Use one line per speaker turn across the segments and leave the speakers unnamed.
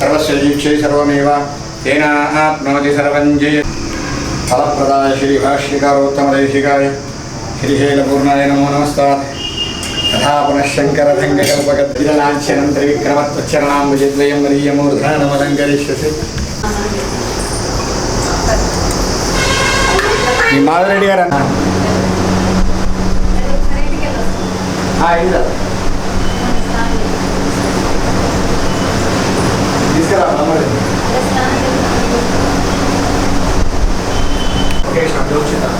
सर्वस्य दीक्षे सर्वमेव तेन आप्नोति सर्वञ्जे फलप्रदाय श्रीशैलपूर्णाय नमो नमस्कार తథా పునః శంకరభంగకల్పగద్విదలాంఛనం త్రివిక్రమత్వచ్చరణాంబుజద్వయం వరీయమూర్ధానమలంకరిష్యసి మీ మాధవరెడ్డి గారు అన్న.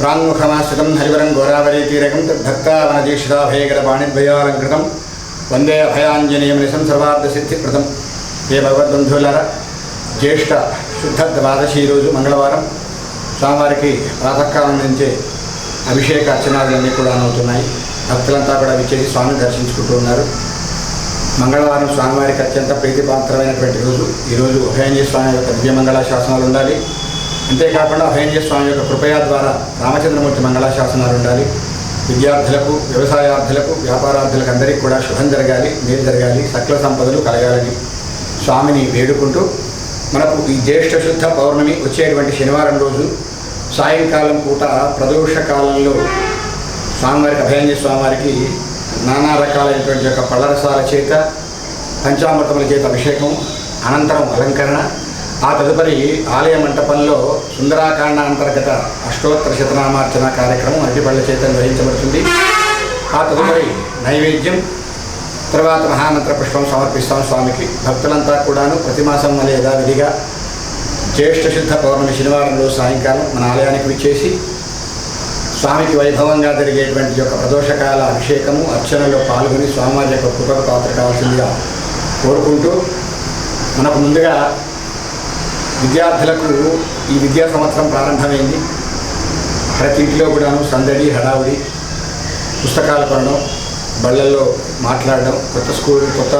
ప్రాంగుఖమాశ్రితం హరివరం గోదావరీ తీరకం తద్భక్తావనదీక్షితాభయగర పాణిద్వయాలంకృతం వందే అభయాంజనేయం నిశం సర్వార్థసిద్ధికృతం. ఏ భగవద్బంధువులారా జ్యేష్ఠ శుద్ధ ద్వాదశి రోజు మంగళవారం స్వామివారికి ప్రాతకాలం నుంచే అభిషేక అర్చనాలన్నీ కూడా అవుతున్నాయి భక్తులంతా కూడా విచ్చేసి స్వామిని దర్శించుకుంటూ ఉన్నారు. మంగళవారం స్వామివారికి అత్యంత ప్రీతిపాత్రమైనటువంటి రోజు. ఈరోజు ఉభయంజీ స్వామి యొక్క దివ్యమంగళ శాసనాలు ఉండాలి. అంతేకాకుండా అభయంజయ స్వామి యొక్క కృపయా ద్వారా రామచంద్రమూర్తి మంగళాశాసనాలు ఉండాలి. విద్యార్థులకు వ్యవసాయార్థులకు వ్యాపారార్థులకు అందరికీ కూడా శుభం జరగాలి మేలు జరగాలి సకల సంపదలు కలగాలని స్వామిని వేడుకుంటూ మనకు ఈ జ్యేష్ఠ శుద్ధ పౌర్ణమి వచ్చేటువంటి శనివారం రోజు సాయంకాలం పూట ప్రదోష కాలంలో స్వామివారికి అభయంజ స్వామివారికి నానా రకాలైనటువంటి యొక్క పళ్ళరసాల చేత పంచామృతముల చేత అభిషేకం అనంతరం అలంకరణ ఆ తదుపరి ఆలయ మంటపంలో సుందరాకాండ అంతర్గత అష్టోత్తర శతనామార్చన కార్యక్రమం అరటిపళ్ళ చేత నిర్వహించబడుతుంది. ఆ తదుపరి నైవేద్యం తర్వాత మహామంత్ర పుష్పం సమర్పిస్తాం స్వామికి. భక్తులంతా కూడాను ప్రతి మాసం వలె యథావిధిగా జ్యేష్ఠ శుద్ధ పౌర్ణమి శనివారంలో సాయంకాలం మన ఆలయానికి విచ్చేసి స్వామికి వైభవంగా జరిగేటువంటి యొక్క ప్రదోషకాల అభిషేకము అర్చనలో పాల్గొని స్వామివారి యొక్క కృపకు పాత్ర కావాల్సిందిగా కోరుకుంటూ మనకు ముందుగా విద్యార్థులకు ఈ విద్యా సంవత్సరం ప్రారంభమైంది. ప్రతి ఇంటిలో కూడాను సందడి హడావుడి పుస్తకాలు కొనడం బళ్ళల్లో మాట్లాడడం కొత్త స్కూల్ కొత్త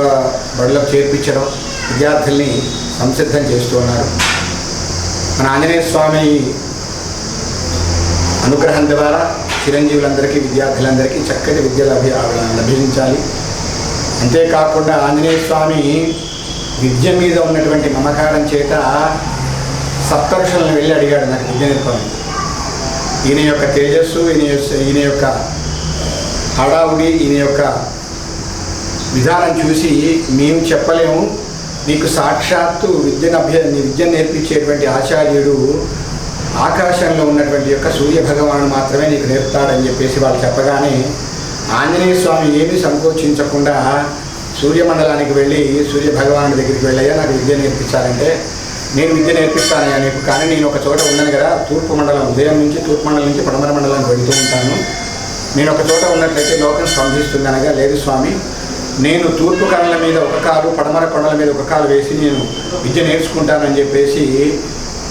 బళ్ళకు చేర్పించడం విద్యార్థుల్ని సంసిద్ధం చేస్తూ ఉన్నారు. మన ఆంజనేయ స్వామి అనుగ్రహం ద్వారా చిరంజీవులందరికీ విద్యార్థులందరికీ చక్కటి విద్య లభి లభించాలి. అంతేకాకుండా ఆంజనేయ స్వామి విద్య మీద ఉన్నటువంటి మమకారం చేత సప్తరుషులను వెళ్ళి అడిగాడు నాకు విద్య నేర్పమని. ఈయన యొక్క తేజస్సు ఈయన ఈయన యొక్క హడావుడి ఈయన యొక్క విధానం చూసి మేము చెప్పలేము నీకు సాక్షాత్తు విద్యను అభ్య విద్యను నేర్పించేటువంటి ఆచార్యుడు ఆకాశంలో ఉన్నటువంటి యొక్క సూర్య భగవాను మాత్రమే నీకు నేర్పుతాడని చెప్పేసి వాళ్ళు చెప్పగానే ఆంజనేయ స్వామి ఏమీ సంకోచించకుండా సూర్యమండలానికి వెళ్ళి సూర్య భగవాను దగ్గరికి వెళ్ళయ్యా నాకు విద్య నేర్పించాలంటే నేను విద్య నేర్పిస్తానయ్యా నీకు కానీ నేను ఒక చోట ఉన్నాను కదా తూర్పు మండలం ఉదయం నుంచి తూర్పు మండలం నుంచి పడమర మండలానికి వెళ్తూ ఉంటాను. నేను ఒక చోట ఉన్నట్లయితే లోకం స్పందిస్తుంది అనగా లేదు స్వామి నేను తూర్పు కళల మీద ఒక కాలు పడమర కొండల మీద ఒక కాలు వేసి నేను విద్య నేర్చుకుంటానని చెప్పేసి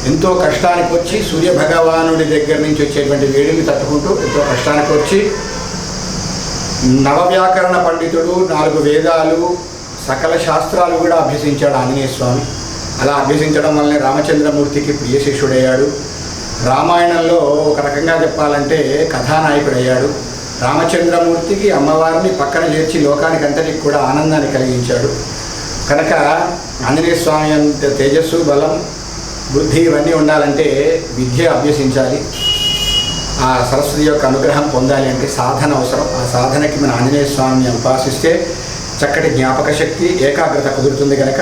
ఎంతో కష్టానికి వచ్చి సూర్య భగవానుడి దగ్గర నుంచి వచ్చేటువంటి వేడిని తట్టుకుంటూ ఎంతో కష్టానికి వచ్చి నవవ్యాకరణ పండితుడు నాలుగు వేదాలు సకల శాస్త్రాలు కూడా అభ్యసించాడు ఆంజనేయ స్వామి. అలా అభ్యసించడం వల్లనే రామచంద్రమూర్తికి ప్రియ శిష్యుడయ్యాడు. రామాయణంలో ఒక రకంగా చెప్పాలంటే కథానాయకుడయ్యాడు. రామచంద్రమూర్తికి అమ్మవారిని పక్కన చేర్చి లోకానికి అంతటికి కూడా ఆనందాన్ని కలిగించాడు. కనుక ఆంజనేయ స్వామి అంత తేజస్సు బలం బుద్ధి ఇవన్నీ ఉండాలంటే విద్య అభ్యసించాలి. ఆ సరస్వతి యొక్క అనుగ్రహం పొందాలి అంటే సాధన అవసరం. ఆ సాధనకి మన ఆంజనేయ స్వామిని ఉపాసిస్తే చక్కటి జ్ఞాపక శక్తి ఏకాగ్రత కుదురుతుంది కనుక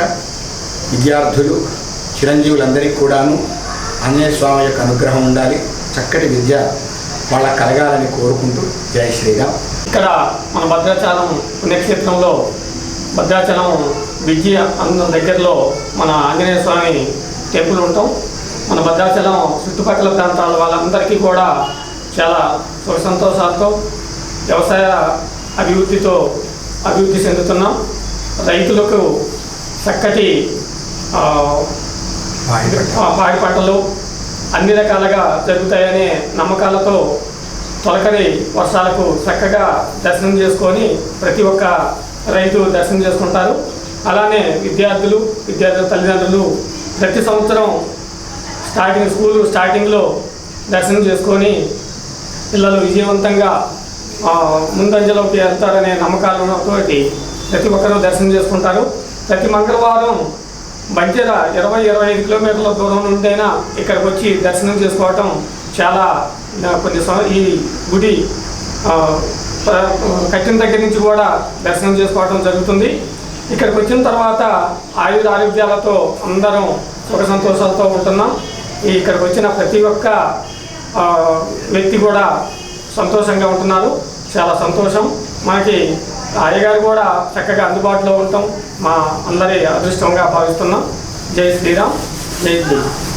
విద్యార్థులు చిరంజీవులందరికీ కూడాను ఆంజనేయ స్వామి యొక్క అనుగ్రహం ఉండాలి. చక్కటి విద్య వాళ్ళ కలగాలని కోరుకుంటూ జై శ్రీరామ్.
ఇక్కడ మన భద్రాచలం పుణ్యక్షేత్రంలో భద్రాచలం విద్య అందం దగ్గరలో మన ఆంజనేయ స్వామి టెంపుల్ ఉంటాం. మన భద్రాచలం చుట్టుపక్కల ప్రాంతాల వాళ్ళందరికీ కూడా చాలా సుఖ సంతోషాలతో వ్యవసాయ అభివృద్ధితో అభివృద్ధి చెందుతున్నాం. రైతులకు చక్కటి పాడి పంటలు అన్ని రకాలుగా జరుగుతాయనే నమ్మకాలతో తొలకరి వర్షాలకు చక్కగా దర్శనం చేసుకొని ప్రతి ఒక్క రైతు దర్శనం చేసుకుంటారు. అలానే విద్యార్థులు విద్యార్థుల తల్లిదండ్రులు ప్రతి సంవత్సరం స్టార్టింగ్ స్కూల్ స్టార్టింగ్లో దర్శనం చేసుకొని పిల్లలు విజయవంతంగా ముందంజలోకి వెళ్తారనే నమ్మకాలతో ప్రతి ఒక్కరూ దర్శనం చేసుకుంటారు. ప్రతి మంగళవారం బంజర ఇరవై ఇరవై ఐదు కిలోమీటర్ల దూరం నుండైనా ఇక్కడికి వచ్చి దర్శనం చేసుకోవటం చాలా కొన్ని ఈ గుడి కట్టిన దగ్గర నుంచి కూడా దర్శనం చేసుకోవటం జరుగుతుంది. ఇక్కడికి వచ్చిన తర్వాత ఆయుధ ఆరోగ్యాలతో అందరం సుఖ సంతోషాలతో ఉంటున్నాం. ఇక్కడికి వచ్చిన ప్రతి ఒక్క వ్యక్తి కూడా సంతోషంగా ఉంటున్నారు. చాలా సంతోషం. మనకి అయ్యగారు కూడా చక్కగా అందుబాటులో ఉండటం మా అందరి అదృష్టంగా భావిస్తున్నాం. జై శ్రీరామ్. జై శ్రీరామ్.